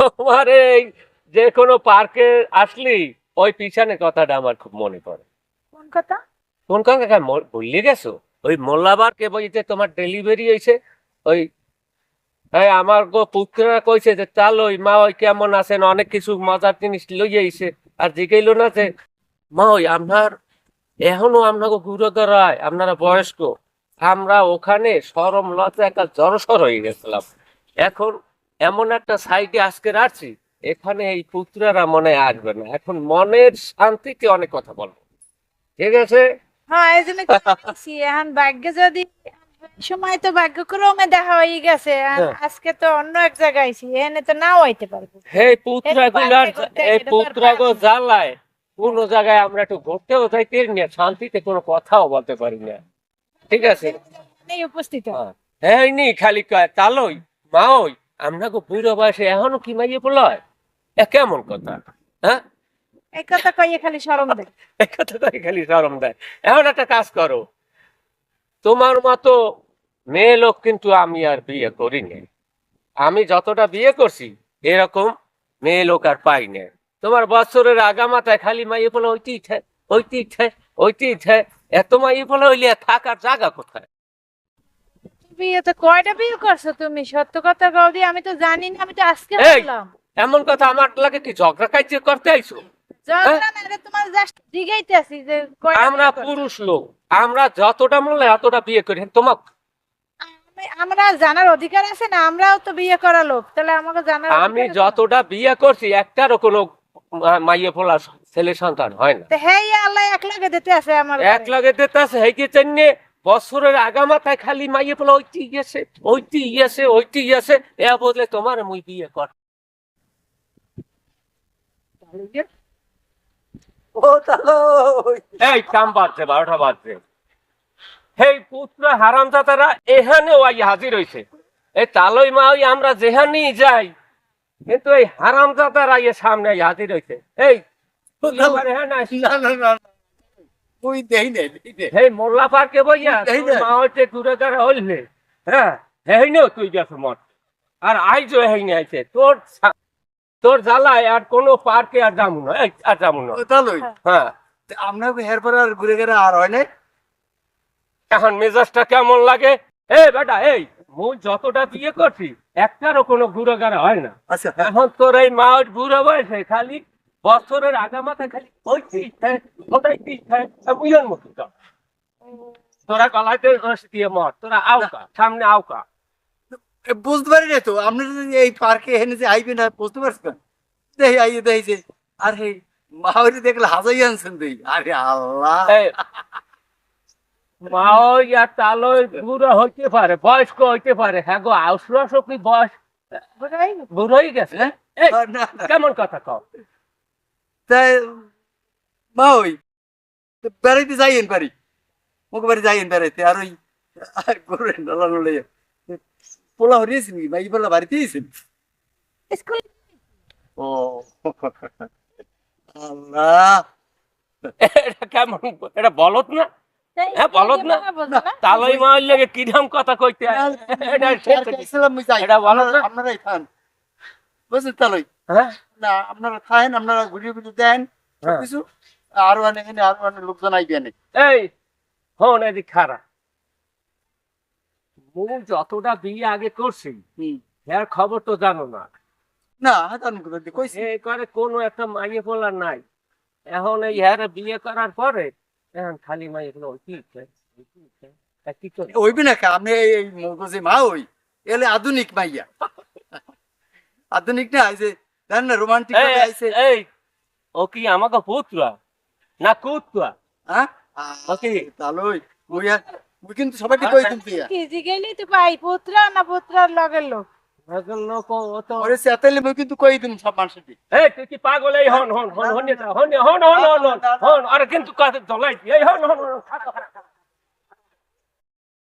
তোমার এই যে কোনো পার্কে আসলি ওই পিছনে কথাটা আমার খুব মনে পড়ে। কোন কথা? কোন কথা? ভুলিয়ে গেছো? ওই মোল্লাবার কে বলছে তোমার ডেলিভারি হয়েছে? ওই এই আমার গো পুত্ররা কইছে যে চাল ওই মা ওই কেমন আছেন? অনেক কিছু মজার জিনিস লই আইছে। আর জিগাইলো না যে মা ওই আপনার এখনও আপনাকে গুরু ধরায় আপনারা বয়স্ক। আমরা ওখানে সরম লজ্জা একটা জড়সর হয়ে গেছিলাম। এখন এমন একটা সাইডে আজকে আসছি এখানে এই পুত্ররা মনে আসবে না। এখন মনের শান্তিতে অনেক কথা বলব। ঠিক আছে? হ্যাঁ এই জন্য এখন ভাগ্য যদি সময় তো ভাগ্যক্রমে দেখা হয়ে গেছে। আজকে তো অন্য এক জায়গায় তো নাও হইতে পারব। এই। জ্বালায় কোন জায়গায় আমরা একটু ঘুরতেও যাইতে না শান্তিতে কোনো কথাও বলতে পারি না। ঠিক আছে? উপস্থিত। হ্যাঁ। নি খালি কয় তালই মাওই আমরা গো বুড়ো বয়সে এখনও কি মাইয়ে বলয় এ কেমন কথা? হ্যাঁ? এই কথা কইয়ে খালি শরম দেয়। এই কথাটাই খালি শরম দেয়। এখন একটা কাজ করো। তোমার মতো মেয়ে লোক কিন্তু আমি আর বিয়ে করিনি। আমি যতটা বিয়ে করছি এরকম মেয়ে লোক আর পাই না। তোমার বছরের আগামাতায় খালি মাইয়ে বলে ওইটি ইচ্ছে ওইটি ইচ্ছে ওইটি ইচ্ছে। এত মাইয়ে বলে হইলে থাকার জায়গা কোথায়? বিয়ে তো কয়টা বিয়ে করছ তুমি? সত্য কথা গৌদি আমি তো জানি না আমি তো আজকে বললাম। এমন কথা আমার লাগে কি ঝগড়া করতে আইছো? পুরুষ লোক যতটা এতটা বিয়ে করি তোমাক? আমরা জানার অধিকার আছে না আমরাও তো বিয়ে করা লোক তাহলে আমাকে জানার আমি আছে? যতটা বিয়ে করছি একটারও কোনো মাইয়ে পোলা ছেলে সন্তান হয় না। হ্যাঁ আল্লাহ এক লাগে দিতে আছে আমার এক লাগে দিতেছে হেকে চেন্নে বছরের আগামাথায় খালি মাইয়ে পোলা ওইটি গেছে ওইটি গেছে ওইটি গেছে। এ বললে তোমার মুই বিয়ে কর ও তাহলে এই কাম বাজছে বারোটা বাজছে। হেই পুত্র হারাম জাতারা এখানে ওই হাজির হইছে। এই তালই মা ওই আমরা যেখানেই যাই কিন্তু এই হারাম জাতারা এ সামনে হাজির হইছে। এই। না না না। তুই দেই নে হেই মোল্লা পার্কে বইয়া এই তোর যে। মা হইতে দূরে দাঁড়া হইলে হ্যাঁ হেই নো তুই গেছ মত আর আইজো হেই নে আইছে? তোর তোর জ্বালায় আর কোনো পার্কে আর যামু না? আর যামু না? তাহলে হ্যাঁ আপনার হের পরে আর ঘুরে গেলে আর হয় না? এখন মেজাজটা কেমন লাগে? এ বেটা এই মুই যতটা বিয়ে করছি একটারও কোনো ঘুরে গাড়া হয় না। আচ্ছা। এখন তোর এই মা বুড়ো বয়সে খালি বছরের আগামাথায় খালি ওই তিষ্ঠায় ওটাই তিষ্ঠায় বুঝলেন মতো তোরা গলাইতে রস দিয়ে মর তোরা আউকা সামনে আউকা বুঝতে পারি না তো আপনি এই পার্কে এনে যে আইবেন না বুঝতে পারছেন দেখি আইয়ে দেখি আর হে মাহরি দেখলে হাজাই আনছেন তুই আরে আল্লাহ। এই, মা ওই আর তালই বুড়ো হইতে পারে বয়স্ক হইতে পারে। হ্যাঁ গো আউসরা কি বয়স? বুঝাই বুড়োই গেছে। হ্যাঁ? কেমন কথা কও? তাই মা ওই বেড়াইতে যাইয়েন পারি মুখ বাড়ি যাইয়েন বেড়াইতে আর ওই আর গরু নলা পোলা হরিয়েছেন কি? ভাই পোলা বাড়িতে এসেছেন স্কুল। ও আল্লাহ। এটা কেমন এটা বলত না? হ্যাঁ, বলত না? তালই মার লাগে কিরম কথা কইতে? এটা সে- এটা বলো না। আপনারাই খান। বুঝছেন তালই হ্যাঁ? না আপনারা খায়েন আপনারা ঘুরিয়ে দেন হ্যাঁ। কিছু আরও অনেক এখানে আরও লোকজন আইবে এই হন এদিক খারাপ মুখ যতটা বিয়ে আগে করছি এর খবর তো জানো না। না হাতান কথা কইছি। এ করে কোনো একটা মাইয়ে বলার নাই। এখন এই হ্যাঁ বিয়ে করার পরে এখন খালি মাইয়ে গুলো কি? ওইবে না আপনি এই মগজে মা ওই এলে আধুনিক মাইয়া। আধুনিক না আইছে জানেন না রোমান্টিক এই, আইছে এই ও কি আমাকে পুত্রা না কুত্রা হ্যাঁ ওকে। তালই মুই কিন্তু সবাইকে কই ইয়া কি জিগাইলি তো পাই পুত্রা না পুত্রার লগের লোক এখন লোক ও তো মুই কিন্তু কই দিম সব মানুষকে এই তুই কি পাগল এই হন হন হন হন হন হন হন হন হন হন আরে কিন্তু কথা চলাই এই হন